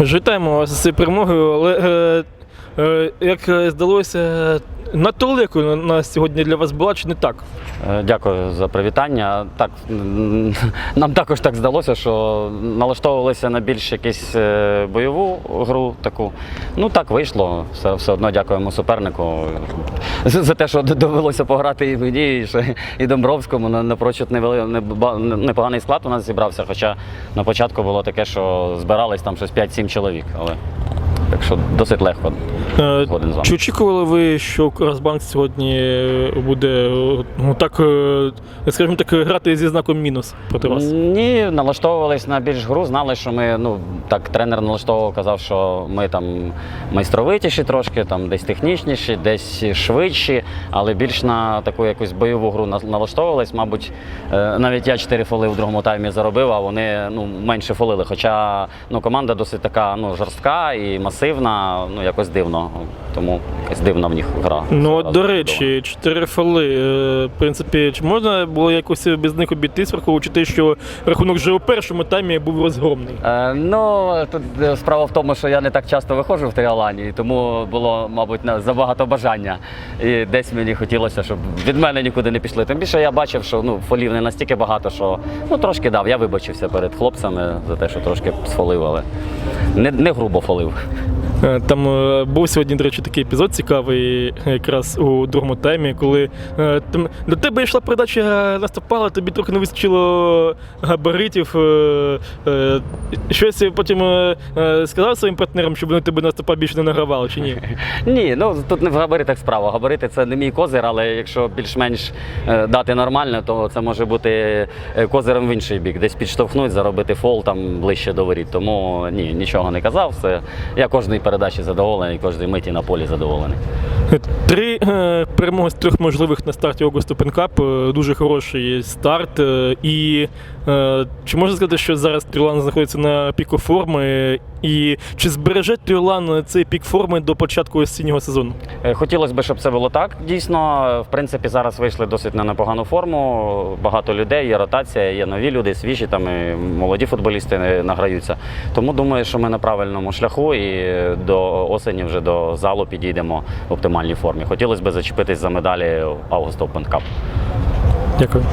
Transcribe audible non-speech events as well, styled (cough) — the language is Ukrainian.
Вітаємо вас з перемогою, але е, як е, здалося, надто далеко на сьогодні для вас була чи не так? Е, Дякую за привітання. Так (laughs) нам також так здалося, що налаштовувалися на більш якусь е, бойову гру таку. Ну так вийшло. Все, все одно дякуємо супернику за те, що довелося пограти і мені, і, і Домбровському. На- Напрочуд непоганий склад у нас зібрався. Хоча на початку було таке, що збирались там щось 5-7 чоловік. Але так що досить легко. Е, Згоден з вами. Чи очікували ви, що Красбанк сьогодні буде е, ну, так, е, скажімо так, грати зі знаком мінус проти вас? Ні, налаштовувались на більш гру, знали, що ми, ну так, тренер налаштовував, казав, що ми там майстровитіші трошки, там десь технічніші, десь швидші, але більш на таку якусь бойову гру на- налаштовувались. Мабуть, е, навіть я 4 фоли в другому таймі заробив, а вони ну, менше фолили. Хоча ну, команда досить така ну, жорстка і масивна, ну якось дивно. Тому якась дивна в них гра. Ну, от, до речі, чотири фоли. е, В принципі, чи можна було якось без них обійтись, враховуючи те, що рахунок вже у першому таймі був розгромний? Е, ну, тут е, справа в тому, що я не так часто виходжу в Тріалані, і тому було, мабуть, на- забагато бажання. І десь мені хотілося, щоб від мене нікуди не пішли. Тим більше я бачив, що ну, фолів не настільки багато, що ну, трошки дав. Я вибачився перед хлопцями за те, що трошки сфолив, але не, не грубо фолив. Е, Там е, був сьогодні, до речі, такий епізод цікавий, якраз у другому таймі, коли е, там до тебе йшла передача наступала, тобі трохи не вистачило габаритів. е, е, Щось потім е, е, сказав своїм партнерам, щоб вони тебе наступа більше не награвали, чи ні? (laughs) Ні, ну тут не в габаритах справа. Габарити це не мій козир, але якщо більш-менш е, дати нормально, то це може бути е, козирем в інший бік. Десь підштовхнуть, заробити фол там ближче до воріт. Тому ні, нічого не казав. Все. Я кожної передачі задоволений, кожної миті на полі задоволений. Три е, перемоги з трьох можливих на старті Cup. Е, Дуже хороший старт. Е, і е, чи можна сказати, що зараз Трілан знаходиться на піку форми? І чи збереже Трілан цей пік форми до початку осіннього сезону? Хотілося б, щоб це було так. Дійсно, в принципі, зараз вийшли досить на непогану форму. Багато людей, є ротація, є нові люди, свіжі, там і молоді футболісти награються. Тому думаю, що ми на правильному шляху і до осені вже до залу підійдемо в оптимальній формі. Хотілося б зачепитись за медалі Августа Open Cup. Дякую.